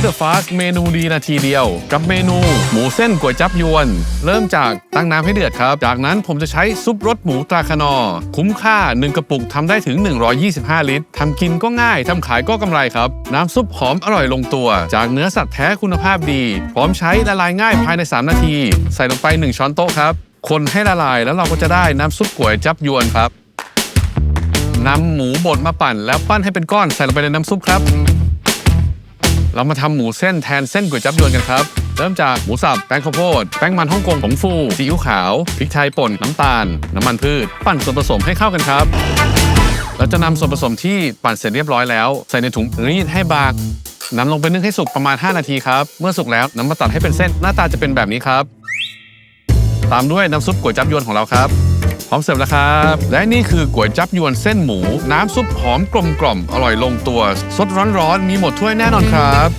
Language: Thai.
เดอะฟาสเมนูดีนาทีเดียว กับเมนู หมูเส้นก๋วยจับยวน เริ่มจากตั้งน้ำให้เดือดครับ จากนั้นผมจะใช้ซุปรสหมูตราคนอ คุ้มค่า 1 กระปุกทำได้ถึง 125 ลิตรทำกินก็ง่ายทำขายก็กำไรครับ น้ำซุปหอมอร่อยลงตัว จากเนื้อสัตว์แท้คุณภาพดี พร้อมใช้ละลายง่ายภายใน 3 นาที ใส่ลงไป 1 ช้อนโต๊ะครับคนให้ละลายแล้วเราก็จะได้น้ำซุปก๋วยจับยวนครับนำหมูบดมาปั่นแล้วปั้นให้เป็นก้อนใส่ลงไปในน้ำซุปครับ เรามาทำหมูเส้นแทนเส้นก๋วยจั๊บยวนกันครับ เริ่มจากหมูสับ แป้งข้าวโพด แป้งมันฮ่องกงผงฟูซีอิ๊วขาว พริกไทยป่น น้ำตาล น้ำมันพืช ปั่นส่วนผสมให้เข้ากันครับ เราจะนำส่วนผสมที่ปั่นเสร็จเรียบร้อยแล้ว ใส่ในถุงรีดให้บางนำลงไปนึ่งให้สุกประมาณ 5 นาทีครับ เมื่อสุกแล้วนำมาตัดให้เป็นเส้น หน้าตาจะเป็นแบบนี้ครับ ตามด้วยน้ำซุปก๋วยจั๊บยวนของเราครับ พร้อมเสิร์ฟแล้วครับ และนี่คือก๋วยจับยวนเส้นหมู น้ำซุปหอมกลมกล่อมอร่อยลงตัว สดร้อนๆ มีหมดถ้วยแน่นอนครับ